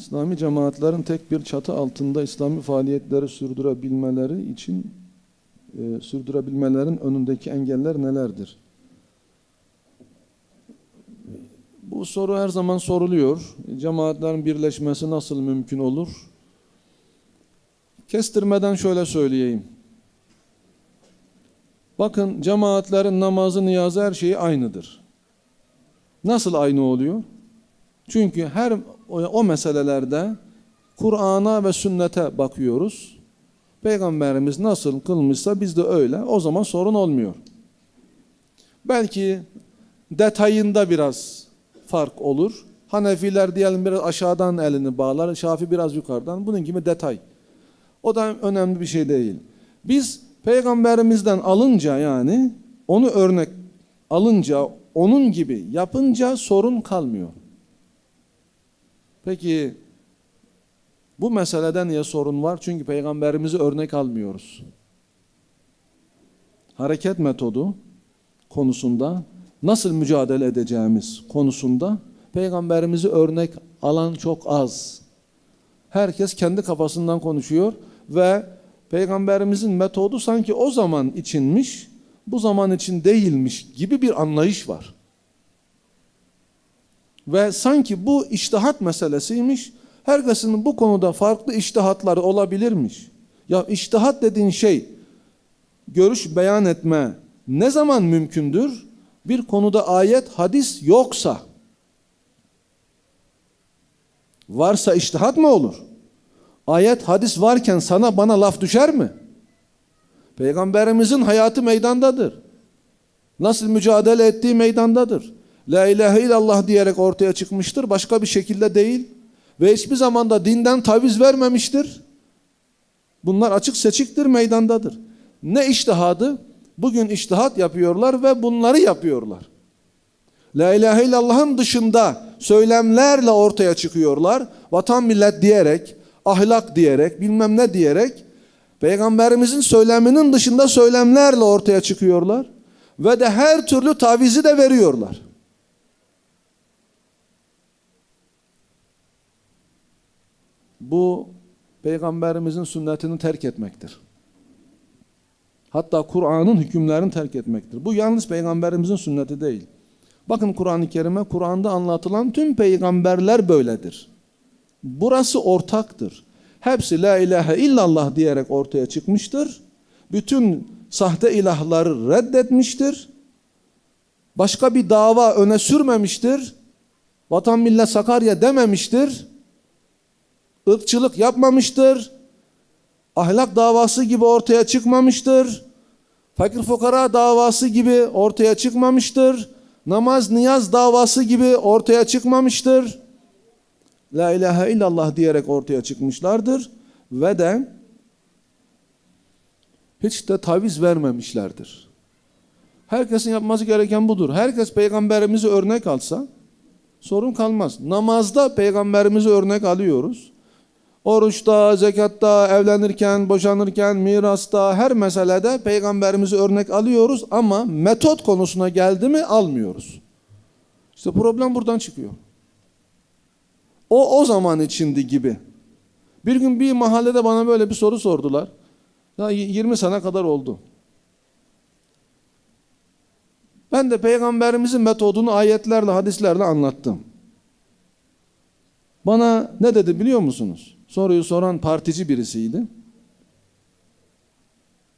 İslami cemaatlerin tek bir çatı altında İslami faaliyetleri sürdürebilmeleri için e, sürdürebilmelerin önündeki engeller nelerdir? Bu soru her zaman soruluyor. Cemaatlerin birleşmesi nasıl mümkün olur? Kestirmeden şöyle söyleyeyim. Bakın cemaatlerin namazı, niyazı her şeyi aynıdır. Nasıl aynı oluyor? Çünkü her o, meselelerde Kur'an'a ve sünnete bakıyoruz. Peygamberimiz nasıl kılmışsa biz de öyle. O zaman sorun olmuyor. Belki detayında biraz fark olur. Hanefiler diyelim biraz aşağıdan elini bağlar, Şafi biraz yukarıdan. Bunun gibi detay. O da önemli bir şey değil. Biz peygamberimizden alınca yani onu örnek alınca onun gibi yapınca sorun kalmıyor. Peki bu meselede niye sorun var? Çünkü peygamberimizi örnek almıyoruz. Hareket metodu konusunda nasıl mücadele edeceğimiz konusunda peygamberimizi örnek alan çok az. Herkes kendi kafasından konuşuyor ve peygamberimizin metodu sanki o zaman içinmiş, bu zaman için değilmiş gibi bir anlayış var. Ve sanki bu iştihat meselesiymiş. Herkesin bu konuda farklı iştihatları olabilirmiş. Ya iştihat dediğin şey görüş beyan etme ne zaman mümkündür? Bir konuda ayet, hadis yoksa. Varsa iştihat mı olur? Ayet, hadis varken sana bana laf düşer mi? Peygamberimizin hayatı meydandadır. Nasıl mücadele ettiği meydandadır. La ilahe illallah diyerek ortaya çıkmıştır. Başka bir şekilde değil. Ve hiçbir zaman da dinden taviz vermemiştir. Bunlar açık seçiktir, meydandadır. Ne iştihadı? Bugün iştihat yapıyorlar ve bunları yapıyorlar. La ilahe illallah'ın dışında söylemlerle ortaya çıkıyorlar. Vatan millet diyerek, ahlak diyerek, bilmem ne diyerek Peygamberimizin söyleminin dışında söylemlerle ortaya çıkıyorlar. Ve de her türlü tavizi de veriyorlar. Bu Peygamberimizin sünnetini terk etmektir. Hatta Kur'an'ın hükümlerini terk etmektir. Bu yalnız Peygamberimizin sünneti değil. Bakın Kur'an-ı Kerim'e, Kur'an'da anlatılan tüm peygamberler böyledir. Burası ortaktır. Hepsi la ilahe illallah diyerek ortaya çıkmıştır. Bütün sahte ilahları reddetmiştir. Başka bir dava öne sürmemiştir. Vatan millet Sakarya dememiştir. Irkçılık yapmamıştır. Ahlak davası gibi ortaya çıkmamıştır. Fakir fukara davası gibi ortaya çıkmamıştır. Namaz niyaz davası gibi ortaya çıkmamıştır. La ilahe illallah diyerek ortaya çıkmışlardır ve de hiç de taviz vermemişlerdir. Herkesin yapması gereken budur. Herkes peygamberimizi örnek alsa sorun kalmaz. Namazda peygamberimizi örnek alıyoruz. Oruçta, zekatta, evlenirken, boşanırken, mirasta, her meselede peygamberimizi örnek alıyoruz ama metot konusuna geldi mi almıyoruz. İşte problem buradan çıkıyor. O o zaman içindi gibi. Bir gün bir mahallede bana böyle bir soru sordular. Daha 20 sene kadar oldu. Ben de peygamberimizin metodunu ayetlerle, hadislerle anlattım. Bana ne dedi biliyor musunuz? Soruyu soran partici birisiydi.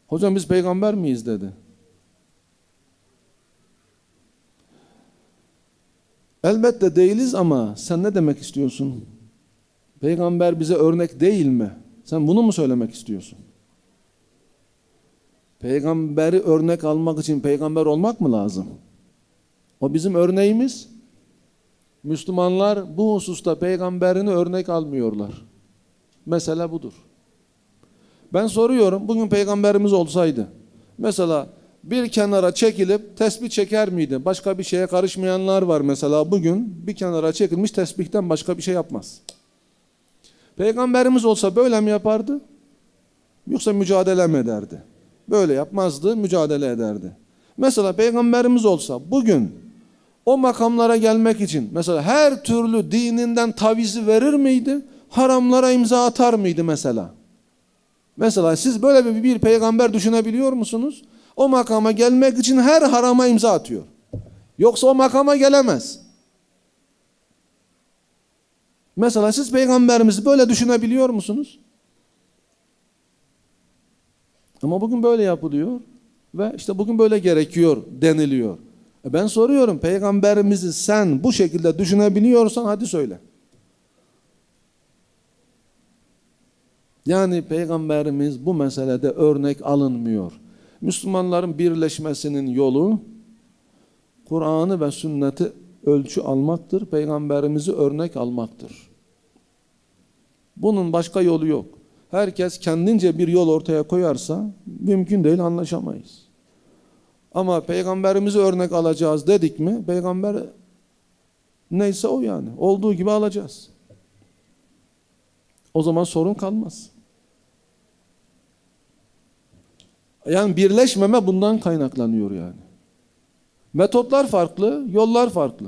Hocam biz peygamber miyiz dedi. Elbette değiliz ama sen ne demek istiyorsun? Peygamber bize örnek değil mi? Sen bunu mu söylemek istiyorsun? Peygamberi örnek almak için peygamber olmak mı lazım? O bizim örneğimiz. Müslümanlar bu hususta peygamberini örnek almıyorlar. Mesele budur. Ben soruyorum bugün peygamberimiz olsaydı mesela bir kenara çekilip tesbih çeker miydi? Başka bir şeye karışmayanlar var mesela bugün bir kenara çekilmiş tesbihten başka bir şey yapmaz. Peygamberimiz olsa böyle mi yapardı? Yoksa mücadele mi ederdi? Böyle yapmazdı, mücadele ederdi. Mesela peygamberimiz olsa bugün o makamlara gelmek için mesela her türlü dininden tavizi verir miydi? Haramlara imza atar mıydı mesela? Mesela siz böyle bir, peygamber düşünebiliyor musunuz? O makama gelmek için her harama imza atıyor. Yoksa o makama gelemez. Mesela siz peygamberimizi böyle düşünebiliyor musunuz? Ama bugün böyle yapılıyor ve işte bugün böyle gerekiyor deniliyor. E ben soruyorum peygamberimizi sen bu şekilde düşünebiliyorsan hadi söyle. Yani peygamberimiz bu meselede örnek alınmıyor. Müslümanların birleşmesinin yolu Kur'an'ı ve sünneti ölçü almaktır. Peygamberimizi örnek almaktır. Bunun başka yolu yok. Herkes kendince bir yol ortaya koyarsa mümkün değil anlaşamayız. Ama peygamberimizi örnek alacağız dedik mi peygamber neyse o yani. Olduğu gibi alacağız. O zaman sorun kalmaz. Yani birleşmeme bundan kaynaklanıyor yani. Metotlar farklı, yollar farklı.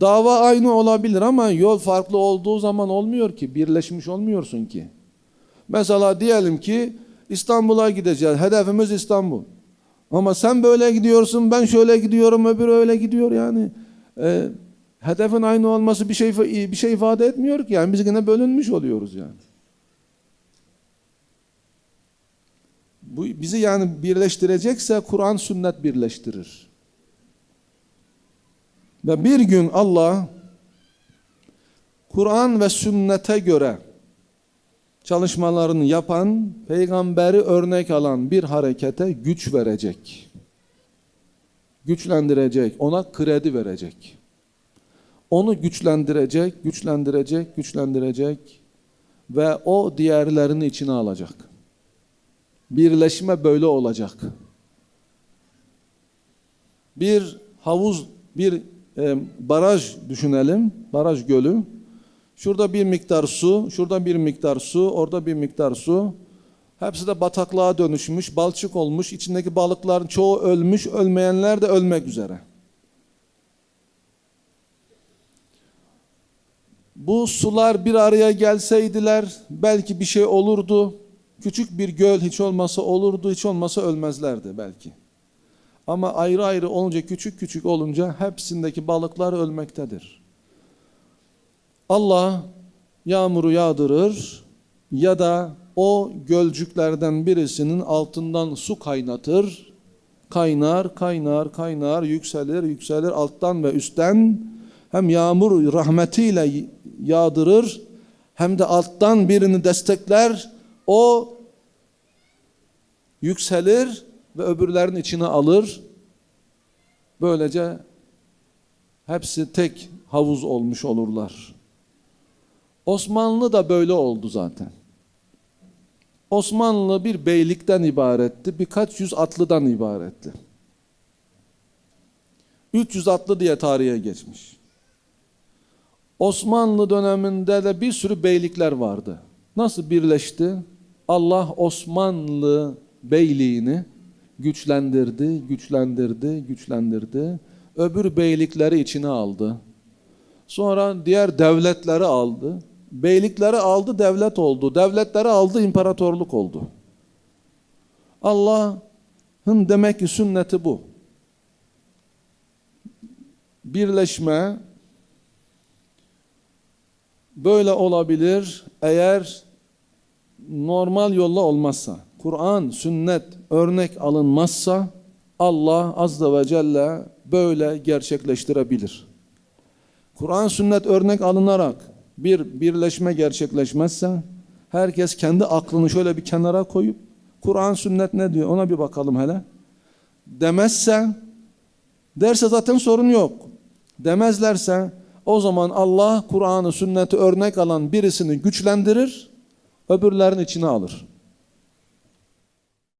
Dava aynı olabilir ama yol farklı olduğu zaman olmuyor ki, birleşmiş olmuyorsun ki. Mesela diyelim ki İstanbul'a gideceğiz, hedefimiz İstanbul. Ama sen böyle gidiyorsun, ben şöyle gidiyorum, öbür öyle gidiyor yani. E, hedefin aynı olması bir şey bir şey ifade etmiyor ki. Yani biz yine bölünmüş oluyoruz yani. Bu bizi yani birleştirecekse Kur'an sünnet birleştirir. Ve bir gün Allah Kur'an ve sünnete göre çalışmalarını yapan, peygamberi örnek alan bir harekete güç verecek. Güçlendirecek, ona kredi verecek. Onu güçlendirecek, güçlendirecek, güçlendirecek ve o diğerlerini içine alacak. Birleşme böyle olacak. Bir havuz, bir e, baraj düşünelim, baraj gölü. Şurada bir miktar su, şurada bir miktar su, orada bir miktar su. Hepsi de bataklığa dönüşmüş, balçık olmuş. İçindeki balıkların çoğu ölmüş, ölmeyenler de ölmek üzere. Bu sular bir araya gelseydiler belki bir şey olurdu. Küçük bir göl hiç olmasa olurdu, hiç olmasa ölmezlerdi belki. Ama ayrı ayrı olunca, küçük küçük olunca hepsindeki balıklar ölmektedir. Allah yağmuru yağdırır ya da o gölcüklerden birisinin altından su kaynatır. Kaynar, kaynar, kaynar, yükselir, yükselir alttan ve üstten hem yağmur rahmetiyle yağdırır hem de alttan birini destekler. O yükselir ve öbürlerin içine alır. Böylece hepsi tek havuz olmuş olurlar. Osmanlı da böyle oldu zaten. Osmanlı bir beylikten ibaretti, birkaç yüz atlıdan ibaretti. 300 atlı diye tarihe geçmiş. Osmanlı döneminde de bir sürü beylikler vardı. Nasıl birleşti? Allah Osmanlı beyliğini güçlendirdi, güçlendirdi, güçlendirdi. Öbür beylikleri içine aldı. Sonra diğer devletleri aldı. Beylikleri aldı, devlet oldu. Devletleri aldı, imparatorluk oldu. Allah'ın demek ki sünneti bu. Birleşme böyle olabilir eğer normal yolla olmazsa. Kur'an, sünnet örnek alınmazsa Allah azze ve celle böyle gerçekleştirebilir. Kur'an, sünnet örnek alınarak bir birleşme gerçekleşmezse herkes kendi aklını şöyle bir kenara koyup Kur'an, sünnet ne diyor ona bir bakalım hele. Demezse derse zaten sorun yok. Demezlerse o zaman Allah Kur'an'ı, sünneti örnek alan birisini güçlendirir, öbürlerin içine alır.